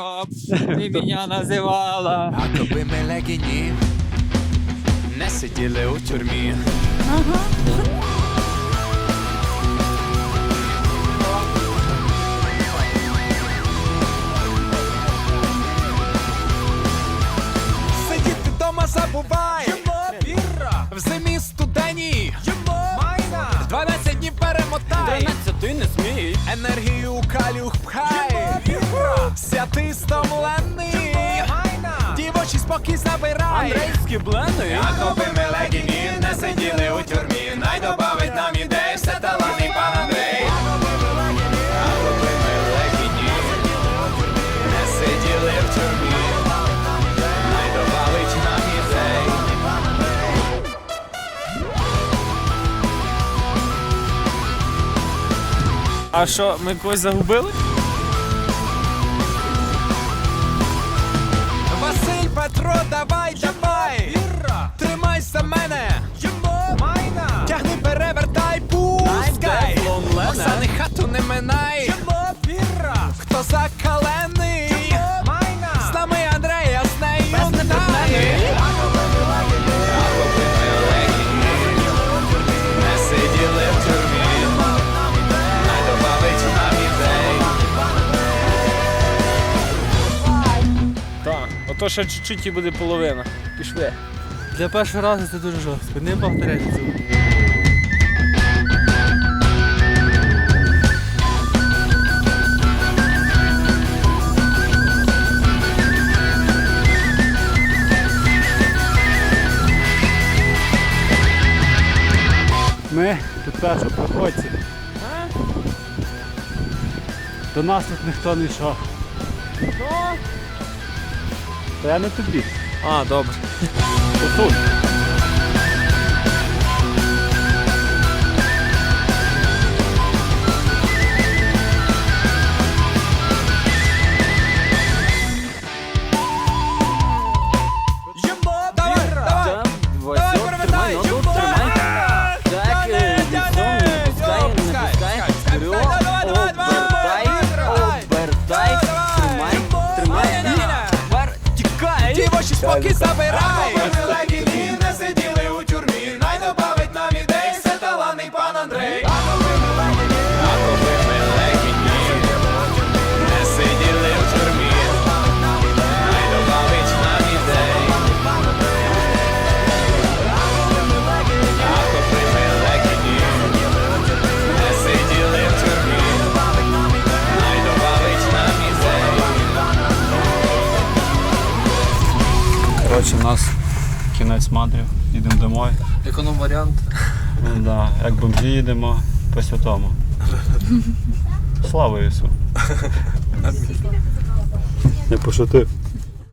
щоб ти мене називала. А коби ми легіні не сиділи у тюрмі. Сидіти дома забувай. Віра. В зимі студені. Майна. 12 днів перемотай. Ти не смій. Енергію у калюх пхай Святий стомлений Дівочий спокій забирай Андрейські блени. Якоби ми легіні не сиділи у тюрмі, най добавить нам ідей, все талантний пан Андрей. Ми не сиділи в тюрмі, най добавить нам ідей. А що, ми когось загубили? brother vai já Ото ще чуть-чуть і буде половина. Пішли. Для першого разу це дуже жорстко. Не повторяйте цього. Ми тут першопроходці. До нас тут ніхто не йшов. Та я не тобі. А, добре. Отут. Дівочі спокій Коротше, у нас кінець мандрів, їдемо домой. Економ варіант. Ну, да, як бомжі їдемо по святому. Слава Ісу! Не пошутив.